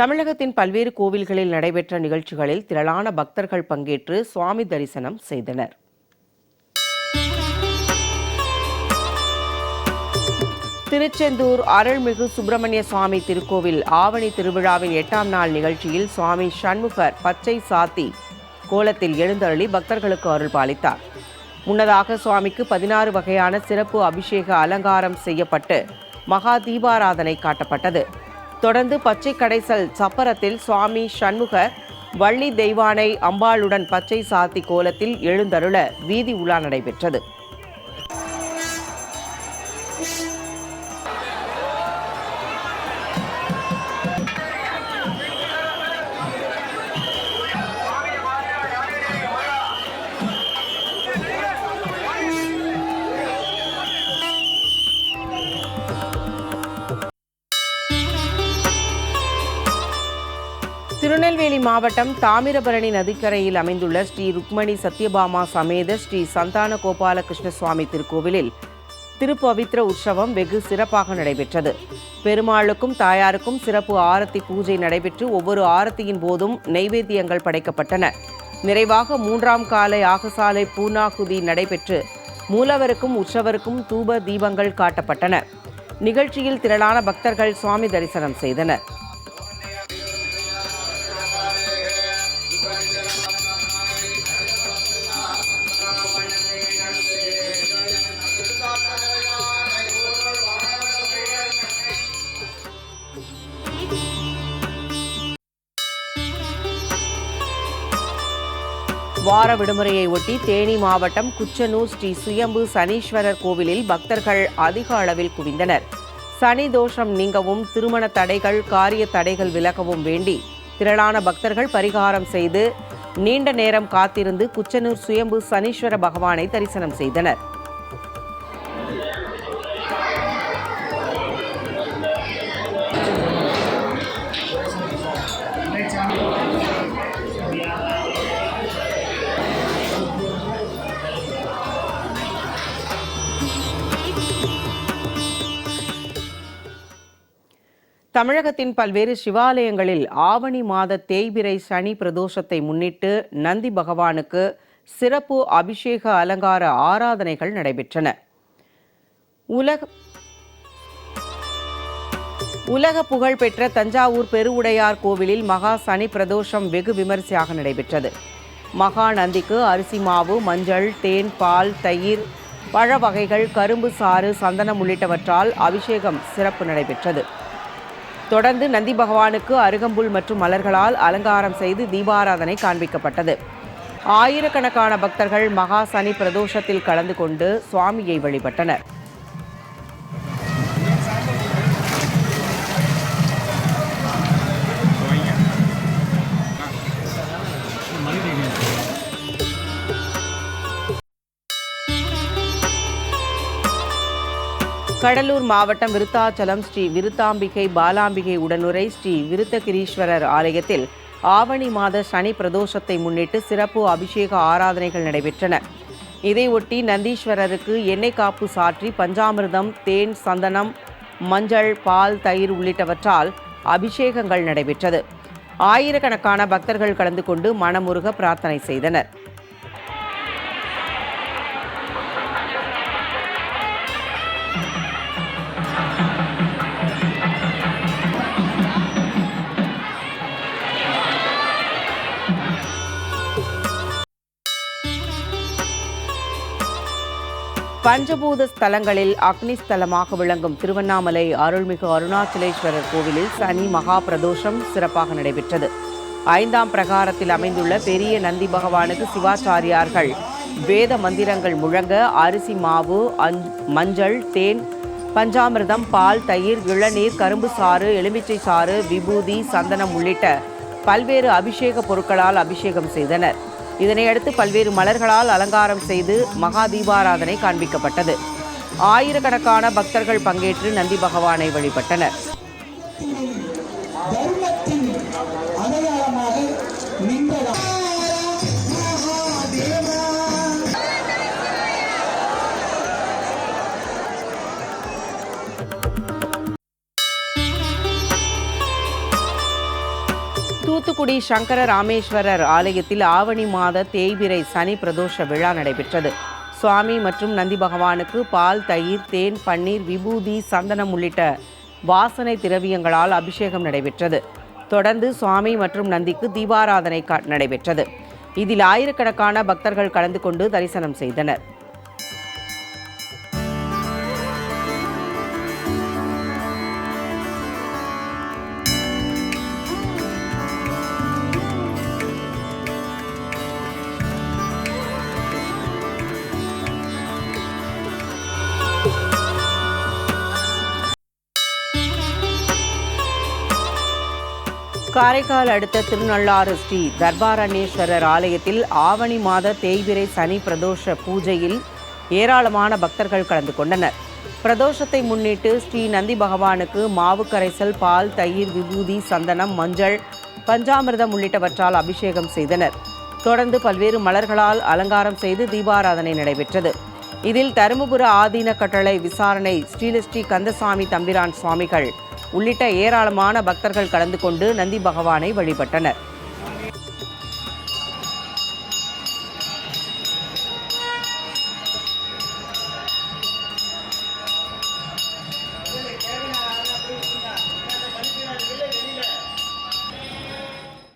தமிழகத்தின் பல்வேறு கோவில்களில் நடைபெற்ற நிகழ்ச்சிகளில் திரளான பக்தர்கள் பங்கேற்று சுவாமி தரிசனம் செய்தனர். திருச்செந்தூர் அருள்மிகு சுப்பிரமணிய சுவாமி திருக்கோவில் ஆவணி திருவிழாவின் எட்டாம் நாள் நிகழ்ச்சியில் சுவாமி சண்முகர் பச்சை சாத்தி கோலத்தில் எழுந்தருளி பக்தர்களுக்கு அருள் பாலித்தார். முன்னதாக சுவாமிக்கு பதினாறு வகையான சிறப்பு அபிஷேக அலங்காரம் செய்யப்பட்டு மகா தீபாராதனை காட்டப்பட்டது. தொடர்ந்து பச்சை கடைசல் சப்பரத்தில் சுவாமி சண்முக வள்ளி தெய்வானை அம்பாளுடன் பச்சை சாத்தி கோலத்தில் எழுந்தருள வீதி உலா நடைபெற்றது. திருநெல்வேலி மாவட்டம் தாமிரபரணி நதிக்கரையில் அமைந்துள்ள ஸ்ரீ ருக்மணி சத்யபாமா சமேத ஸ்ரீ சந்தான கோபாலகிருஷ்ண சுவாமி திருக்கோவிலில் திருப்பவித்ர உற்சவம் வெகு சிறப்பாக நடைபெற்றது. பெருமாளுக்கும் தாயாருக்கும் சிறப்பு ஆரத்தி பூஜை நடைபெற்று ஒவ்வொரு ஆரத்தியின் போதும் நைவேத்தியங்கள் படைக்கப்பட்டன. நிறைவாக மூன்றாம் காலை ஆகசாலை பூனாகுதி நடைபெற்று மூலவருக்கும் உற்சவருக்கும் தூப தீபங்கள் காட்டப்பட்டன. நிகழ்ச்சியில் திரளான பக்தர்கள் சுவாமி தரிசனம் செய்தனர். வார விடுமுறையை ஒட்டி தேனி மாவட்டம் குச்சனூர் ஸ்ரீ சுயம்பு சனீஸ்வரர் கோவிலில் பக்தர்கள் அதிக அளவில் குவிந்தனர் சனி தோஷம் நீங்கவும் திருமண தடைகள் காரிய தடைகள் விலகவும் வேண்டி திரளான பக்தர்கள் பரிகாரம் செய்து நீண்ட நேரம் காத்திருந்து குச்சனூர் சுயம்பு சனீஸ்வர பகவானை தரிசனம் செய்தனர் தமிழகத்தின் பல்வேறு சிவாலயங்களில் ஆவணி மாத தேய்பிறை சனி பிரதோஷத்தை முன்னிட்டு நந்தி பகவானுக்கு சிறப்பு அபிஷேக அலங்கார ஆராதனைகள் நடைபெற்றன. உலக உலக புகழ்பெற்ற தஞ்சாவூர் பெருவுடையார் கோவிலில் மகா சனி பிரதோஷம் வெகு விமரிசையாக நடைபெற்றது. மகா நந்திக்கு அரிசி மாவு மஞ்சள் தேன் பால் தயிர் பழ வகைகள் கரும்பு சாறு சந்தனம் உள்ளிட்டவற்றால் அபிஷேகம் சிறப்பு நடைபெற்றது. தொடர்ந்து நந்தி பகவானுக்கு அருகம்புல் மற்றும் மலர்களால் அலங்காரம் செய்து தீபாராதனை காண்பிக்கப்பட்டது. ஆயிரக்கணக்கான பக்தர்கள் மகா சனி பிரதோஷத்தில் கலந்து கொண்டு சுவாமியை வழிபட்டனர். கடலூர் மாவட்டம் விருத்தாச்சலம் ஸ்ரீ விருத்தாம்பிகை பாலாம்பிகை உடனுரை ஸ்ரீ விருத்தகிரீஸ்வரர் ஆலயத்தில் ஆவணி மாத சனி பிரதோஷத்தை முன்னிட்டு சிறப்பு அபிஷேக ஆராதனைகள் நடைபெற்றன. இதையொட்டி நந்தீஸ்வரருக்கு எண்ணெய் காப்பு சாற்றி பஞ்சாமிர்தம் தேன் சந்தனம் மஞ்சள் பால் தயிர் உள்ளிட்டவற்றால் அபிஷேகங்கள் நடைபெற்றது. ஆயிரக்கணக்கான பக்தர்கள் கலந்து கொண்டு மனமுருக பிரார்த்தனை செய்தனர். பஞ்சபூத ஸ்தலங்களில் அக்னி ஸ்தலமாக விளங்கும் திருவண்ணாமலை அருள்மிகு அருணாச்சலேஸ்வரர் கோவிலில் சனி மகா பிரதோஷம் சிறப்பாக நடைபெற்றது. ஐந்தாம் பிரகாரத்தில் அமைந்துள்ள பெரிய நந்தி பகவானுக்கு சிவாச்சாரியார்கள் வேத மந்திரங்கள் முழங்க அரிசி மாவு மஞ்சள் தேன் பஞ்சாமிர்தம் பால் தயிர் இளநீர் கரும்பு சாறு எலுமிச்சை சாறு விபூதி சந்தனம் உள்ளிட்ட பல்வேறு அபிஷேக பொருட்களால் அபிஷேகம் செய்தனர். இதனையடுத்து பல்வேறு மலர்களால் அலங்காரம் செய்து மகா தீபாராதனை காண்பிக்கப்பட்டது. ஆயிரக்கணக்கான பக்தர்கள் பங்கேற்று நந்தி பகவானை வழிபட்டனர். தூத்துக்குடி சங்கர ராமேஸ்வரர் ஆலயத்தில் ஆவணி மாத தேய்பிரை சனி பிரதோஷ விழா நடைபெற்றது. சுவாமி மற்றும் நந்தி பகவானுக்கு பால் தயிர் தேன் பன்னீர் விபூதி சந்தனம் உள்ளிட்ட வாசனை திரவியங்களால் அபிஷேகம் நடைபெற்றது. தொடர்ந்து சுவாமி மற்றும் நந்திக்கு தீபாராதனை நடைபெற்றது. இதில் ஆயிரக்கணக்கான பக்தர்கள் கலந்து கொண்டு தரிசனம் செய்தனர். காரைக்கால் அடுத்த திருநள்ளாறு ஸ்ரீ தர்பாரணேஸ்வரர் ஆலயத்தில் ஆவணி மாத தேய்பிரை சனி பிரதோஷ பூஜையில் ஏராளமான பக்தர்கள் கலந்து கொண்டனர். பிரதோஷத்தை முன்னிட்டு ஸ்ரீ நந்தி பகவானுக்கு மாவு கரைசல் பால் தயிர் விபூதி சந்தனம் மஞ்சள் பஞ்சாமிர்தம் உள்ளிட்டவற்றால் அபிஷேகம் செய்தனர். தொடர்ந்து பல்வேறு மலர்களால் அலங்காரம் செய்து தீபாராதனை நடைபெற்றது. இதில் தருமபுர ஆதீன கட்டளை விசாரணை ஸ்ரீலஸ்ரீ கந்தசாமி தம்பிரான் சுவாமிகள் உள்ளிட்ட ஏராளமான பக்தர்கள் கலந்து கொண்டு நந்தி பகவானை வழிபட்டனர்.